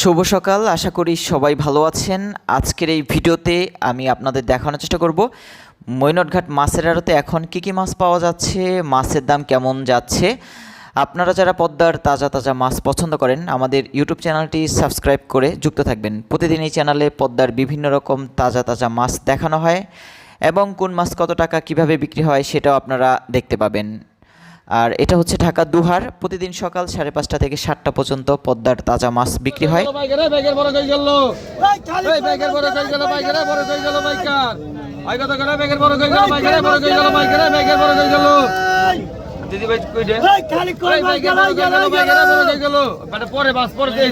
শুভ সকাল, আশা করি সবাই ভালো আছেন। আজকের এই ভিডিওতে আমি আপনাদের দেখানোর চেষ্টা করব, মৈনটঘাট মাছের আড়তে এখন কী কী মাছ পাওয়া যাচ্ছে, মাছের দাম কেমন যাচ্ছে। আপনারা যারা পদ্মার তাজা তাজা মাছ পছন্দ করেন, আমাদের ইউটিউব চ্যানেলটি সাবস্ক্রাইব করে যুক্ত থাকবেন। প্রতিদিন এই চ্যানেলে পদ্মার বিভিন্ন রকম তাজা তাজা মাছ দেখানো হয় এবং কোন মাছ কত টাকা, কীভাবে বিক্রি হয়, সেটাও আপনারা দেখতে পাবেন। আর এটা হচ্ছে ঢাকা দুহার প্রতিদিন সকাল সাড়ে পাঁচটা থেকে সাতটা পর্যন্ত পদ্মার তাজা মাছ বিক্রি হয় মানে পরে বাস পরে দেই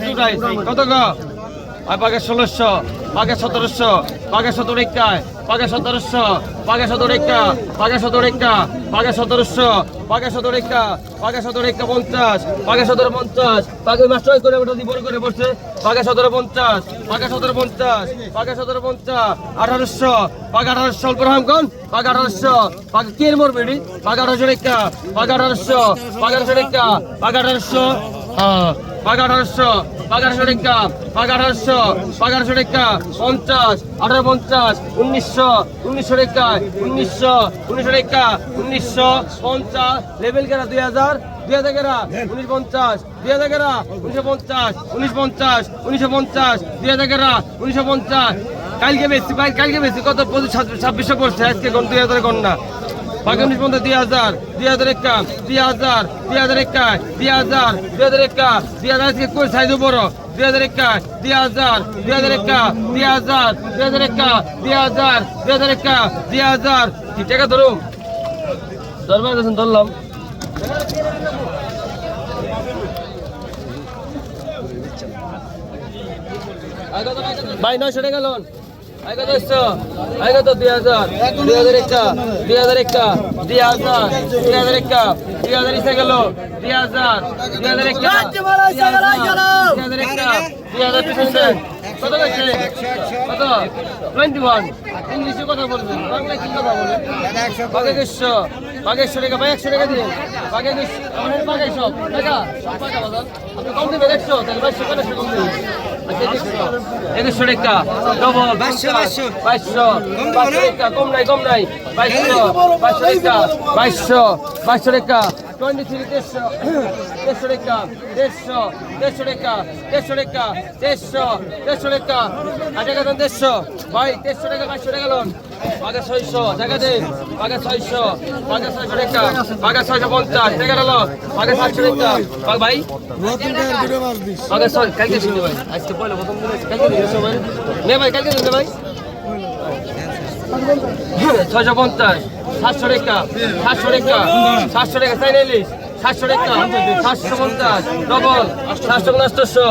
দুটাই কত গো আই পাকে 1600 পাকে 1700 পাকে 17 একায় পাকে 1700 পাকে 17 একা পাকে 17 একা পাকে 1700 পাকে 17 একা পাকে 17 একা 50 পাকে 17 50 পাকে মাস্টার করে ওটা দি বড় করে বসছে পাকে 17 50 পাকে 17 50 পাকে 17 50 1800 পাকে 1800 অল্প কোন পাকে 1800 পাকে কের মর বেডি পাকে 1800 একা পাকে 1800 পাকে 1800 একা পাকে 1800 পাকে 1800 পাকে 1800 একা পাকে 1800 পাকে 1800 একা 50 18 50 1900 1900 একা 1900 1900 একা 1950 লেভেল কেরা 2000 2000 কেরা 1950 2000 কেরা 1950 1950 1950 2000 কেরা? 1950 কালকে বেশি কত? পঁচিশ, ছাব্বিশশো করছে আজকে দুই হাজার না? বাকি উনিশ দুই হাজার দুই হাজার একা দুই হাজার দুই হাজার একা দুই হাজার দুই হাজার একা দুই হাজার কই সাইজ বড় দুই হাজার একা দুই হাজার দুই হাজার একা দুই হাজার দুই হাজার একা দুই হাজার দুই হাজার একা দুই হাজার। কি টাকা ধরুন ধরবেন ধরলাম। ভাই, নয়শো টাকা লোন দুই হাজার দুই হাজার একটা দুই হাজার একটা দুই হাজার দুই হাজার একটা দুই হাজার ইসে গেল দুই হাজার দুই হাজার একটা দুই হাজার একটা দুই হাজার পিছনে কত গেছে কত? টোয়েন্টি ওয়ান ইংলিশে কথা বলবেন বাংলায় কি কথা বলেন বাঘে একশো বাঘে একশো টাকা ভাই একশো টাকা দিন বাঘে একশো আমাদের বাঘে সব টাকা সব টাকা বাজার। আপনি কম দেবেন একশো তাহলে বাইশশো কম দেবেন। একশো টাকা। ডবল। বাইশশো বাইশশো। কম নাই কম নাই। বাইশশো বাইশশো টাকা। বাইশশো বাইশশো টাকা। টোয়েন্টি থ্রি দেড়শো দেড়শো টাকা দেড়শো দেড়শো টাকা দেড়শো টাকা দেড়শো দেড়শো আর টাকা দেন দেড়শো ভাই দেড়শো টাকা বাইশশো টাকা লোন বাঘা ছয়শো টাকা দিন বাঘা ছয়শো বাঘা ছয়শো টাকা বাঘা ছয়শো পঞ্চাশ টাকা হলো বাঘা সাতশো বাঘ ভাই বাঘা ছয় কালকে শুনতে ভাই আজকে পয়লা প্রথম কালকে নে ভাই কালকে দিন ভাই ছয়শো পঞ্চাশ, সাতশো টাকা সাতশো টাকা সাতশো টাকা চাই নিলিস সাতশো টাকা, সাতশো পঞ্চাশ, ডবল, সাতশো আটশোশো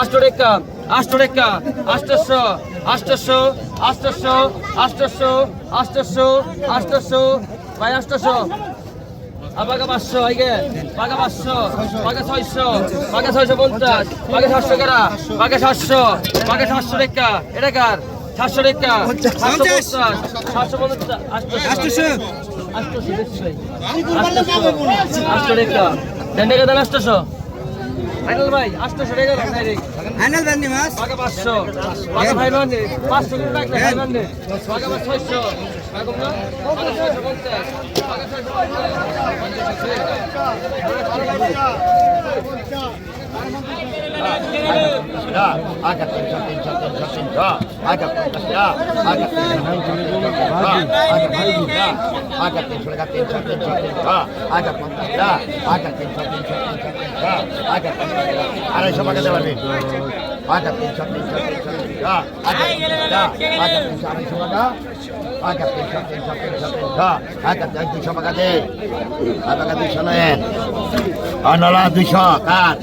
আটশো টাকা আটশো টাকা আটশোশো আটশোশো আটশোশো আটশোশো আটশোশো আটশোশো ভাই আটশোশো বাঘা পাঁচশো আইগে বাঘা পাঁচশো, বাঘা ছয়শো বাঘা ছয়শো পঞ্চাশ, বাঘা সাতশো কারা বাঘা সাতশো বাঘা সাতশো টাকা, এটা কার? সাতশো টাকা। সাতশো পঞ্চাশ। টাকা। দেন ফাইনাল ভাই ফাইনাল পাঁচশো। পাঁচশো ছয়শো। ছয়শো পঞ্চাশ। ছয়শো তিনশো তিনশো তিনশো তিনশো aga পঞ্চাশটা aga তিনশো aga তিনশো টাকা তিনশো পঞ্চাশটা aga তিনশো তিনশো তিনশো তিনশো aga তিনশো আড়াইশো টাকা তিনশো তিনশো তিনশো aga তিনশো aga তিনশো আড়াইশো টাকা aga দুইশো টাকা দে নেন আনালা দুইশো কার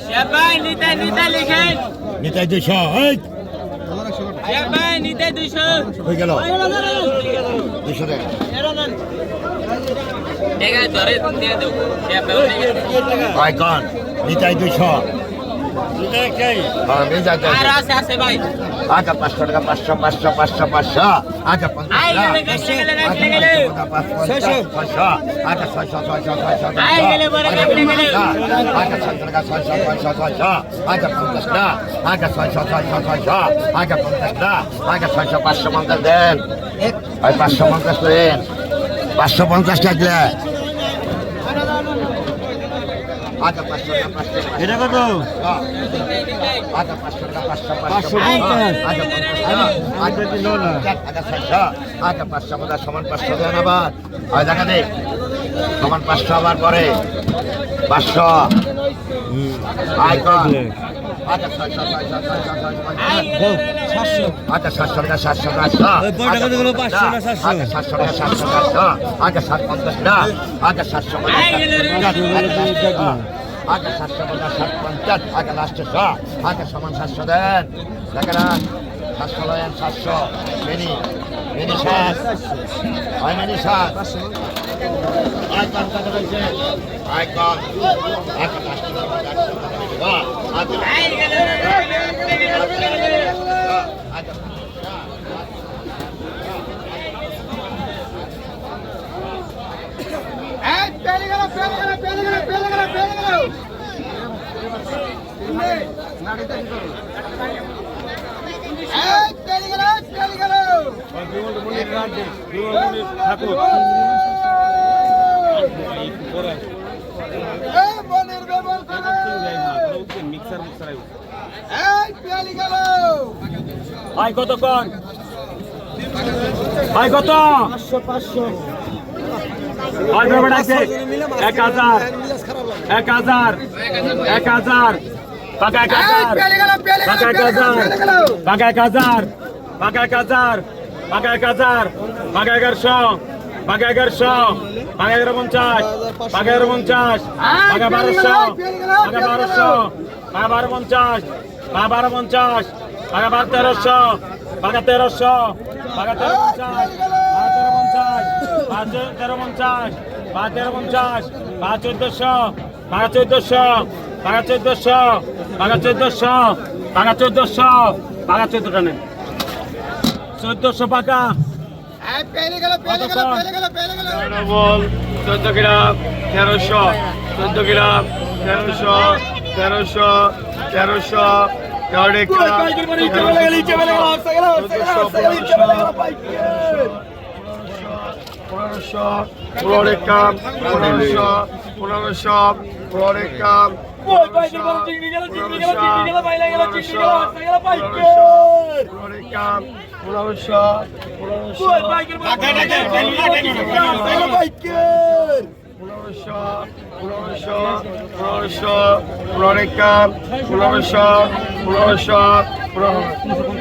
নিতাই হয়ে দুইশো হ্যাঁ আর আছে আছে ভাই। আচ্ছা পাঁচশো টাকা পাঁচশো পাঁচশো পাঁচশো পাঁচশো। আচ্ছা ছয়শো। ছয়শো। আচ্ছা ছয়শো ছয়শো ছয়শো গেলে আচ্ছা ছয়শো টাকা ছয়শো ছয়শো ছয়শো। আচ্ছা পঞ্চাশ টাকা। আচ্ছা ছয়শো ছয়শো ছয়শো। আচ্ছা পঞ্চাশ টাকা। আচ্ছা ছয়শো পাঁচশো পঞ্চাশ দেন। পাঁচশো পঞ্চাশ দেন। পাঁচশো পঞ্চাশ টাকলে আচ্ছা পাঁচশো টাকা পাঁচশো এটা কত? আচ্ছা পাঁচশো টাকা পাঁচশো পাঁচশো আচ্ছা আচ্ছা আচ্ছা আচ্ছা পাঁচশো সমান পাঁচশো দেন আবার। হয় দেখা দে সমান পাঁচশো আবার পরে। পাঁচশো। আয় আচ্ছা আচ্ছা সাতশো টাকা সাতশো আচ্ছা টাকা আচ্ছা সাত পঞ্চাশ টাকা আচ্ছা সাতশো আচ্ছা সাতশো পঞ্চাশ সাত পঞ্চাশ আচ্ছা লাস্টে শ আচ্ছা সমান সাতশো দেন দেখে না সাতশো দেন সাতশো মিনি মিনি সাত হয় মিনি সাত আয় কর কত বলছে আয় কর আচ্ছা লাস্টে আচ্ছা আই গেলে আচ্ছা ভাই কত? কর ভাই কত এক হাজার। এক হাজার। এক হাজার। পাকা এক হাজার। পাকা এক হাজার। পাকা এক হাজার। পাকা এক হাজার। পাকা এক হাজার। পাকা এগারোশো। পাকা এগারোশো। পাকা এগারো পঞ্চাশ পাকা এগারো পঞ্চাশ পাকা বারোশো। পাকা বারোশো। পাকা বারো পঞ্চাশ পাকা বারো পঞ্চাশ পাকা বারো তেরোশো পাকা তেরোশো পাকা তেরো পঞ্চাশ পাকা তেরো পঞ্চাশ পাঁচ তেরো পঞ্চাশ পাঁচ চোদ্দশো পাকা চোদ্দশো পাকা চোদ্দশো পাকা চোদ্দশো পাকা চোদ্দশো পাকা চোদ্দটা নেন। চোদ্দশো পাকা। চোদ্দ গ্রাম তেরোশো চোদ্দ গ্রাম তেরোশো তেরোশো তেরোশো পনেরোশো পনেরো কাম পনেরোশো পনেরোশো পনেরো কাম পনেরোশো পনেরোশো পনেরোশো পনেরোশো পনেরো কাম পনেরোশো পনেরোশো পনেরো